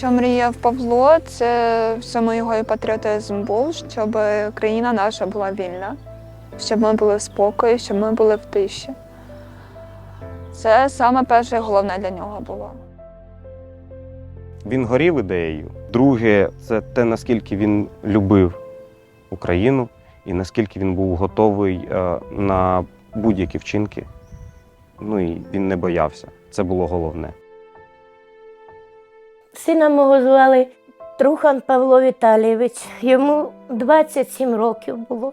Що мріяв Павло, це в його і патріотизм був, щоб країна наша була вільна, щоб ми були в спокої, щоб ми були в тиші. Це саме перше і головне для нього було. Він горів ідеєю. Друге, це те, наскільки він любив Україну і наскільки він був готовий е, на будь-які вчинки. Ну і він не боявся. Це було головне. Сина мого звали Трухан Павло Віталійович. Йому 27 років було.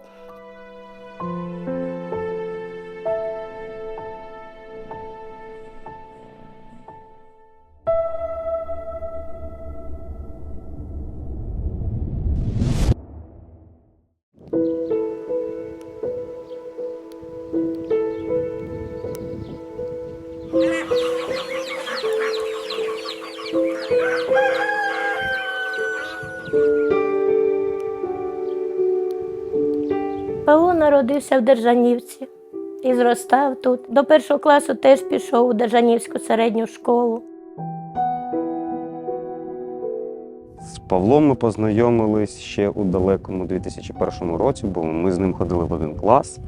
Народився в Держанівці і зростав тут. До першого класу теж пішов у Держанівську середню школу. З Павлом ми познайомились ще у далекому 2001 році, бо ми з ним ходили в один клас.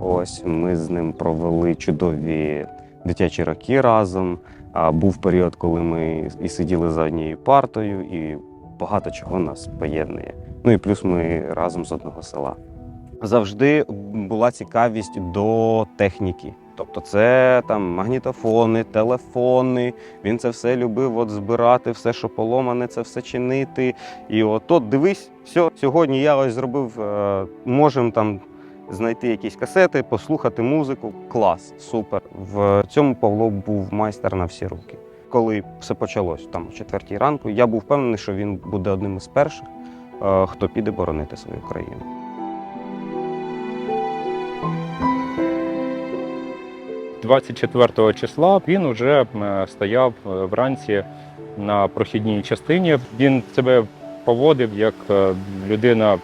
Ось ми з ним провели чудові дитячі роки разом. А був період, коли ми і сиділи за однією партою, і багато чого нас поєднує. Ну і плюс ми разом з одного села. Завжди була цікавість до техніки. Тобто, це там магнітофони, телефони, він це все любив от збирати, все, що поломане, це все чинити. І от, от дивись, все, сьогодні я ось зробив, е, можемо там знайти якісь касети, послухати музику. Клас, супер. В цьому Павло був майстер на всі руки. Коли все почалось там о четвертій ранку, я був впевнений, що він буде одним із перших, е, хто піде боронити свою країну. – 24 числа він вже е, стояв е, вранці на прохідній частині. Він себе поводив як е, людина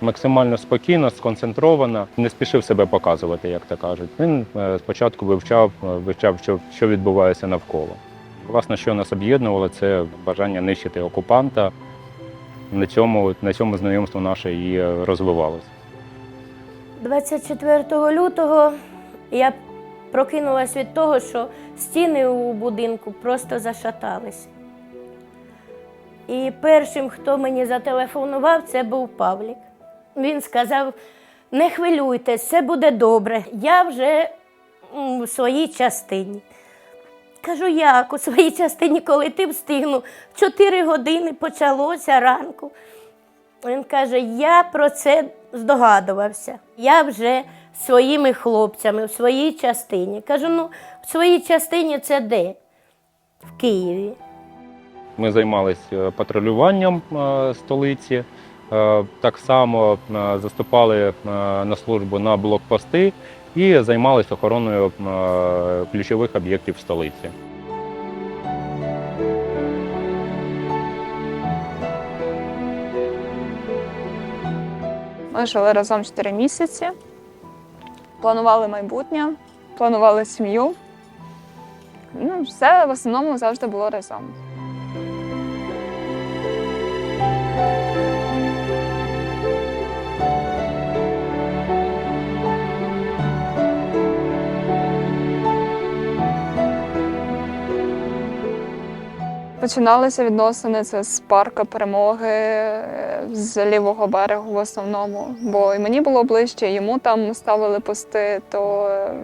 максимально спокійна, сконцентрована, не спішив себе показувати, як то кажуть. Він спочатку вивчав, вивчав, що, що відбувається навколо. Власне, що нас об'єднувало, це бажання нищити окупанта. На цьому, на цьому знайомство наше і розвивалося. 24 лютого я прокинулась від того, що стіни у будинку просто зашатались. І першим, хто мені зателефонував, це був Павлік. Він сказав: не хвилюйтесь, все буде добре. Я вже у своїй частині. Кажу, як у своїй частині, коли ти встигну? В 4 години почалося ранку. Він каже: Я про це здогадувався. Я вже своїми хлопцями в своїй частині. Кажу, ну в своїй частині це де? В Києві. Ми займалися патрулюванням е, столиці. Е, Так само е, заступали е, на службу на блокпости і займалися охороною е, ключових об'єктів столиці. Ми жили разом 4 місяці, планували майбутнє, планували сім'ю. Ну, все в основному завжди було разом. Починалися відносини це з парка перемоги е, з лівого берегу в основному. Бо і мені було ближче, йому там ставили пости, то е,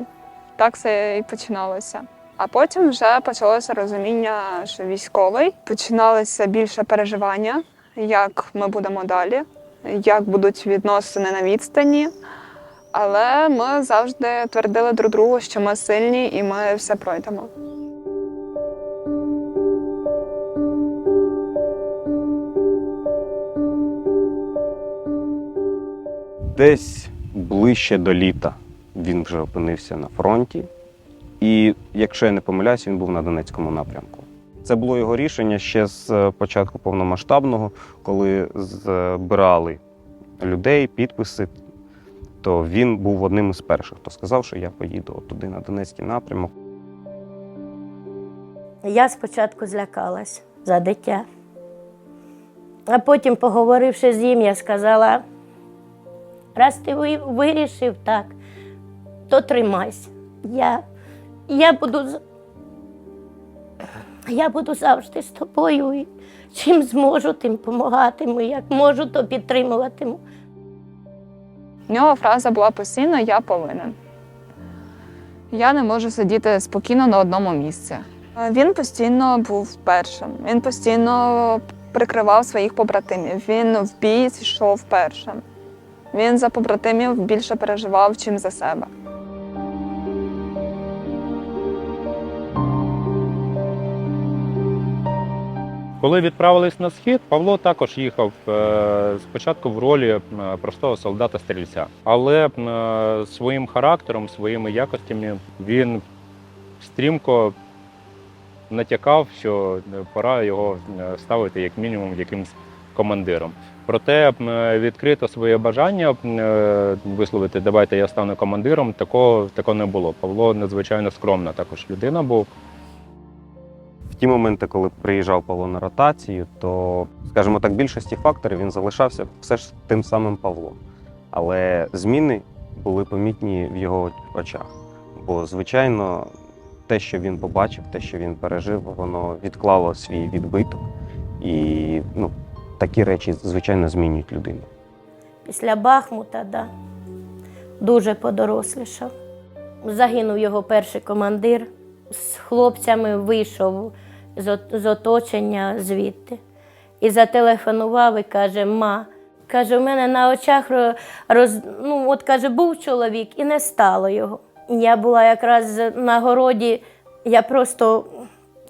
так все і починалося. А потім вже почалося розуміння, що військовий починалося більше переживання, як ми будемо далі, як будуть відносини на відстані. Але ми завжди твердили друг другу, що ми сильні і ми все пройдемо. Десь ближче до літа він вже опинився на фронті. І якщо я не помиляюсь, він був на Донецькому напрямку. Це було його рішення ще з е, початку повномасштабного, коли збирали людей, підписи, то він був одним із перших, хто сказав, що я поїду туди на Донецький напрямок. Я спочатку злякалась. за дитя. А потім, поговоривши з ним, я сказала: раз ти вирішив так, то тримайся. Я, я, буду, я буду завжди з тобою. І чим зможу, тим допомагатиму. Як можу, то підтримуватиму. В нього фраза була постійно Я повинен. Я не можу сидіти спокійно на одному місці. Він постійно був першим. Він постійно прикривав своїх побратимів. Він в бій йшов першим. Він за побратимів більше переживав, чим за себе. Коли відправились на схід, Павло також їхав е, спочатку в ролі е, простого солдата-стрільця, але е, своїм характером, своїми якостями він стрімко натякав, що пора його ставити як мінімум якимсь командиром. Проте відкрито своє бажання е, висловити давайте я стану командиром. Такого, такого не було. Павло надзвичайно скромна також людина був. В ті моменти, коли приїжджав Павло на ротацію, то, скажімо так, більшості факторів він залишався все ж тим самим Павлом. Але зміни були помітні в його очах. Бо, звичайно, те, що він побачив, те, що він пережив, воно відклало свій відбиток. І ну, такі речі, звичайно, змінюють людину. Після Бахмута, да, дуже подорослішав. Загинув його перший командир. З хлопцями вийшов з оточення звідти. І зателефонував і каже: Ма, каже, у мене на очах роз... ну, от каже, був чоловік і не стало його. Я була якраз на городі, я просто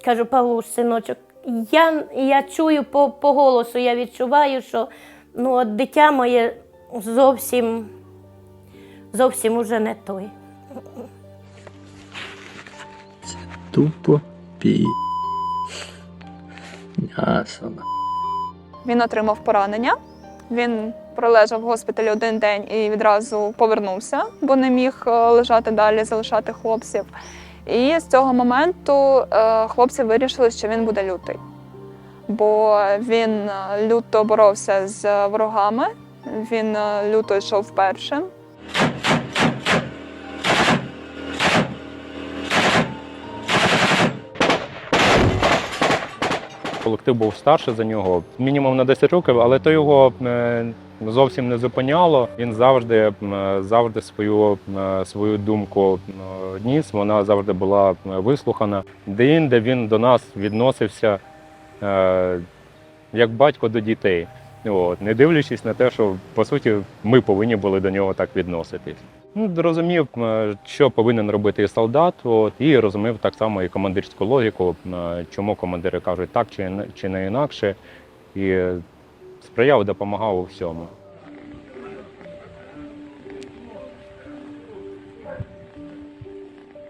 кажу, Павлуш, синочок, я, я чую по, по голосу, я відчуваю, що ну, от дитя моє зовсім, зовсім уже не той. Тупо пі. Він отримав поранення. Він пролежав в госпіталі один день і відразу повернувся, бо не міг е, лежати далі, залишати хлопців. І з цього моменту е, хлопці вирішили, що він буде лютий. Бо він е, люто боровся з ворогами, він е, люто йшов першим. Колектив був старше за нього, мінімум на 10 років, але то його зовсім не зупиняло. Він завжди, завжди свою, свою думку ніс. Вона завжди була вислухана. Де-інде він до нас відносився е, як батько до дітей. От, не дивлячись на те, що по суті ми повинні були до нього так відноситись. Ну, розумів, що повинен робити і солдат, от, і розумів так само і командирську логіку, чому командири кажуть так чи, не- чи не інакше, і сприяв, допомагав у всьому.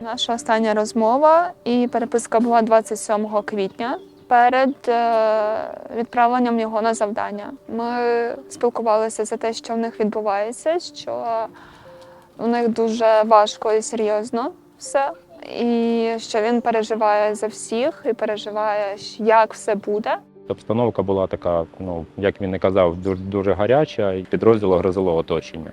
Наша остання розмова і переписка була 27 квітня перед е, відправленням його на завдання. Ми спілкувалися за те, що в них відбувається, що у них дуже важко і серйозно все, і що він переживає за всіх і переживає, як все буде. Обстановка була така, ну як він і казав, дуже, дуже гаряча, і підрозділу грозило оточення.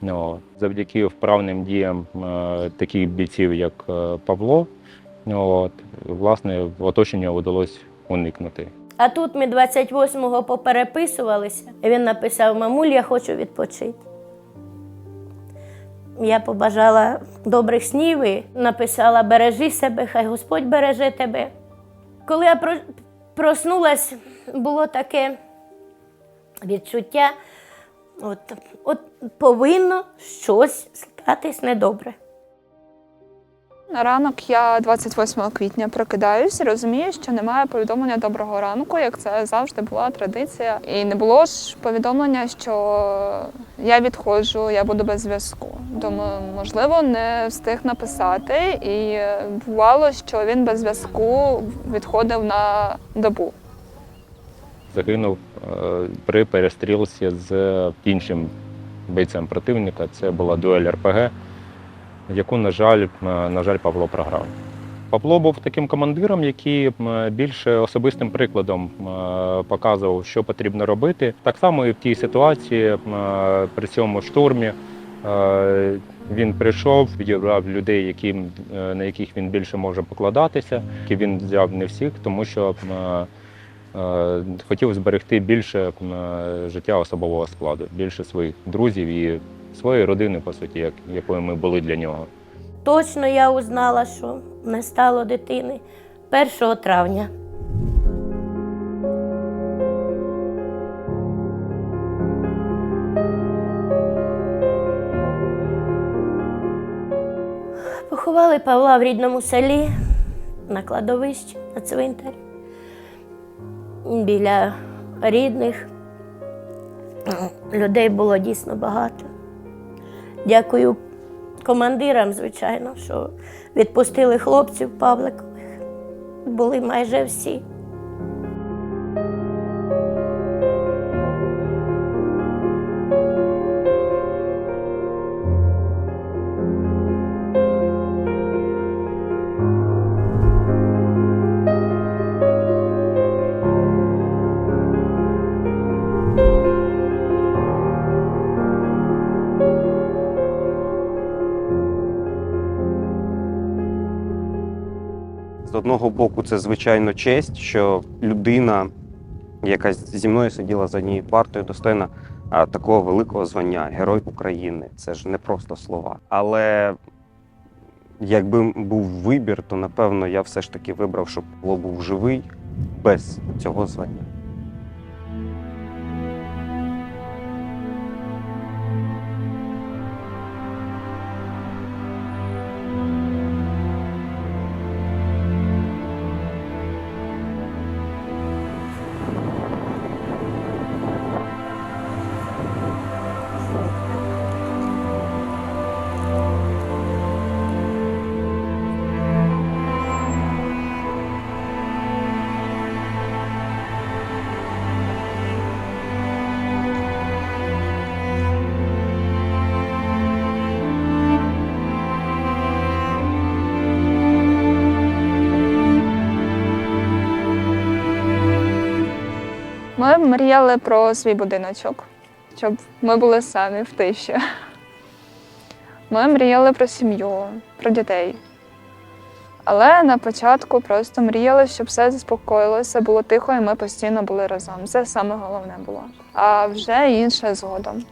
Ну, завдяки вправним діям е, таких бійців, як е, Павло, от, власне, оточення вдалося уникнути. А тут ми 28-го попереписувалися. і Він написав: Мамуль, я хочу відпочити. Я побажала добрих снів і написала Бережи себе, хай Господь береже тебе. Коли я про- проснулась, було таке відчуття, от, от повинно щось статись недобре. На ранок я 28 квітня прокидаюсь розумію, що немає повідомлення доброго ранку, як це завжди була традиція. І не було ж повідомлення, що я відходжу, я буду без зв'язку. Думаю, можливо, не встиг написати. І бувало, що він без зв'язку відходив на добу. Загинув е, при перестрілці з іншим бійцем противника. Це була дуель РПГ, яку, на жаль, е, на жаль, Павло програв. Павло був таким командиром, який більше особистим прикладом показував, що потрібно робити. Так само і в тій ситуації при цьому штурмі. е, Він прийшов, відібрав людей, е, на яких він більше може покладатися. Він взяв не всіх, тому що е, хотів зберегти більше життя особового складу, більше своїх друзів і своєї родини, по суті, як, якою ми були для нього. Точно я узнала, що не стало дитини 1 травня. Поховали Павла в рідному селі на кладовищі, на цвинтарі. Біля рідних людей було дійсно багато. Дякую командирам, звичайно, що відпустили хлопців Павликових. Були майже всі. Одного боку, це звичайно честь, що людина, яка зі мною сиділа за однією партою, достойна такого великого звання Герой України. Це ж не просто слова. Але якби був вибір, то напевно я все ж таки вибрав, щоб було був живий без цього звання. Ми мріяли про свій будиночок, щоб ми були самі в тиші. Ми мріяли про сім'ю, про дітей. Але на початку просто мріяли, щоб все заспокоїлося, було тихо, і ми постійно були разом. Це саме головне було. А вже інше згодом.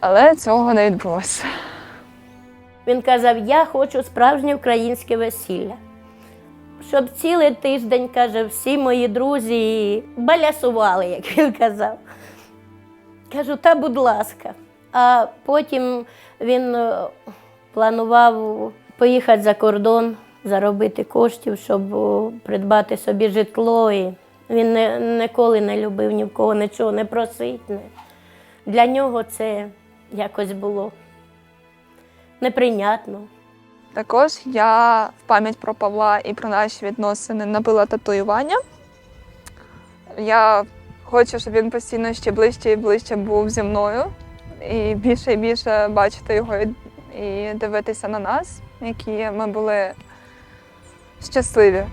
Але цього не відбулося. Він казав: Я хочу справжнє українське весілля. Щоб цілий тиждень, каже, всі мої друзі балясували, як він казав. Кажу, та будь ласка. А потім він е, планував поїхати за кордон, заробити коштів, щоб придбати собі житло. І він не, ніколи не любив ні в кого нічого не просить. Для нього це якось було неприйнятно. Також я в пам'ять про Павла і про наші відносини набила татуювання. Я хочу, щоб він постійно ще ближче і ближче був зі мною. І більше і більше бачити його і- дивитися на нас, які ми були щасливі